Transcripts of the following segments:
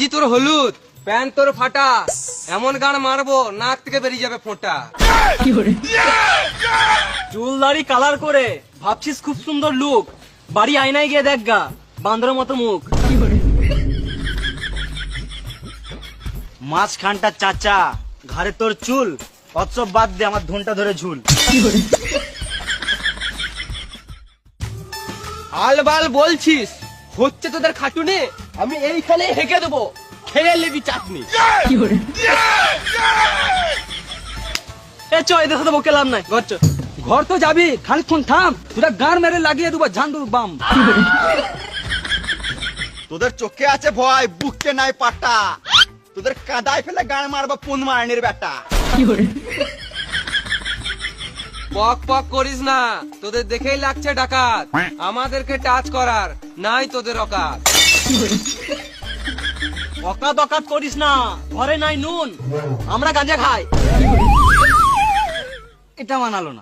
জি তোর হলুদ। প্যান্ট তোর ফাটা। এমন গান মারবো নাক থেকে বেরিয়ে যাবে ফোঁটা। চুল দাড়ি কালার করে ভাবছিস খুব সুন্দর লুক বাড়ি আয়নায় গিয়ে দেখ গা বান্দরের মতো মুখ। মাছ খানটা চাচা ঘাড়ে তোর চুল অৎসব বাদ দে আমার ধনটা ধরে ঝুল। আলবাল বলছিস হচ্ছে তোদের খাটুনে? আমি এইখানে হেঁকে দেবো। খেয়ে নিবি চাটনি। ঘর তো যাবি। খানিক্ষণ থাম। তোরা গান মেরে লাগিয়ে দেবো ঝান্ডুর বাম। তোদের চোখে আছে ভয় বুকে নাই পাটা। তোদের কাদায় ফেলে গান মারবা, পুন মারনির বেটা। পক পক করিস না। তোদের দেখেই লাগছে ডাকাত। আমাদেরকে টাচ করার নাই তোদের অকাত। অকাত অকাত করিস না। ঘরে নাই নুন। আমরা গাঁজা খাই। এটা মানালো না।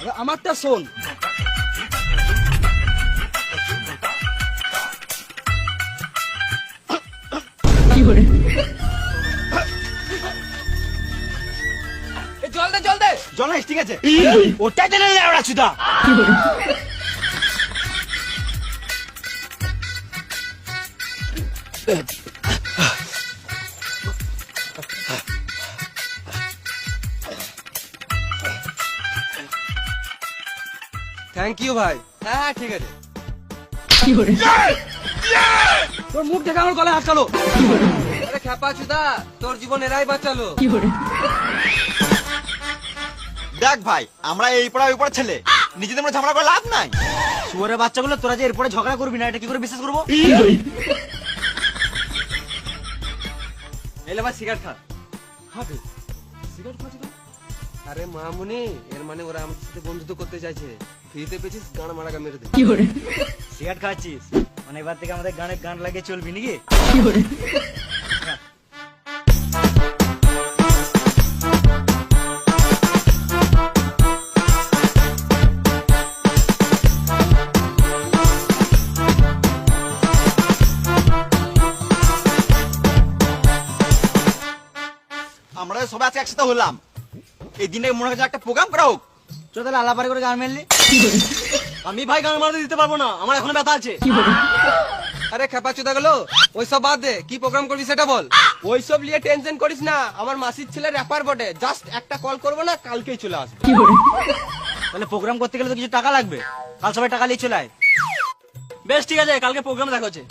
এবার আমারটা শোন। এ, দে জল দে জল নাই, ঠিক আছে? ওটা জেনে ওরা চুদা থ্যাংক ইউ ভাই। হ্যাঁ হ্যাঁ ঠিক আছে। তোর মুখ দেখে আমার গলায় আটকালো আরে খেপা চুদা তোর জীবন এরাই বাঁচালো। দেখ ভাই আমরা এই পড়া ওই পড়া ছেলে। নিজেদের মধ্যে ঝামেলা করে লাভ নাই। শুয়ারের বাচ্চাগুলো তোরা যে এরপরে ঝগড়া করবি না এটা কি করে বিশ্বাস করব? এলে ভাই সিগারেট খা। হবে সিগারেট খাচ্ছি আরে মামুনি এর মানে ওরা আমার সাথে বন্ধুত্ব করতে চাইছে। ফ্রিতে পেয়েছিস গান মারাকা মেরে দে। সিগারেট খাচ্ছিস? মানে এবার থেকে আমাদের গানে গান লাগিয়ে চলবি নাকি? আমরা সবাই আজকে একসাথে হলাম। এই দিনে মনে হচ্ছে একটা প্রোগ্রাম করা হোক। চল তাহলে আলাপারি করে গান মেললি। আমি ভাই গান মারতে দিতে পারব না আমার এখনও ব্যথা আছে। আরে খেপা চুদা গেলো ওইসব বাদ দে কি প্রোগ্রাম করবি সেটা বল। ওইসব নিয়ে টেনশন করিস না আমার মাসির ছেলে র্যাপার বটে জাস্ট একটা কল করব না কালকেই চলে আসবে। তাহলে প্রোগ্রাম করতে গেলে তো কিছু টাকা লাগবে কাল সবাই টাকা নিয়ে চলে আয়। বেশ ঠিক আছে কালকে প্রোগ্রাম দেখা হচ্ছে।